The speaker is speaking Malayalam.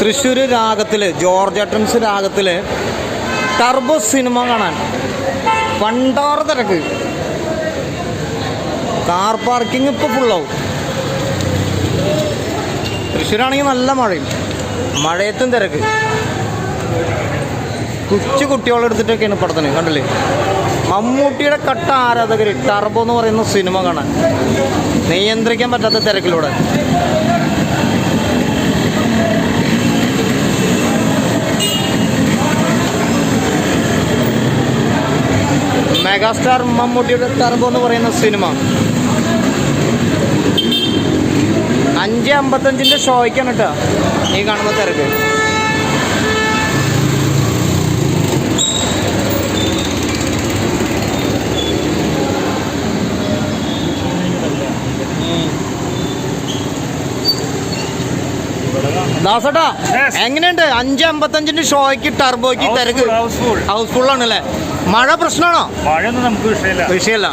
തൃശ്ശൂർ രാഗത്തിൽ ജോർജ് അട്ടൻസ് രാഗത്തിൽ ടർബോ സിനിമ കാണാൻ. പണ്ടാറ് തിരക്ക്. കാർ പാർക്കിംഗ് ഇപ്പോൾ ഫുള്ളാവും തൃശ്ശൂരാണെങ്കിൽ നല്ല മഴയും. മഴയത്തും തിരക്ക്. കൊച്ചു കുട്ടികളെടുത്തിട്ടൊക്കെയാണ് പടത്തിന് കണ്ടില്ലേ? മമ്മൂട്ടിയുടെ കട്ട ആരാധകർ ടർബോ എന്ന് പറയുന്ന സിനിമ കാണാൻ. നിയന്ത്രിക്കാൻ പറ്റാത്ത തിരക്കിലൂടെ. മെഗാസ്റ്റാർ മമ്മൂട്ടിയുടെ ടർബോ എന്ന് പറയുന്ന സിനിമ അഞ്ച് അമ്പത്തഞ്ചിന്റെ ഷോയ്ക്കാണ് കേട്ടോ നീ കാണുന്ന തിരക്ക്. ദാസട്ടാ. എങ്ങനെയുണ്ട്? അഞ്ച് അമ്പത്തഞ്ചിന്റെ ഷോയ്ക്ക് ടർബോയ്ക്ക് തിരക്ക് ഹൗസ്ഫുൾ ആണല്ലേ? മഴ പ്രശ്നമാണോ? മഴയൊന്നും നമുക്ക് വിഷയമില്ല. വിഷയമല്ല.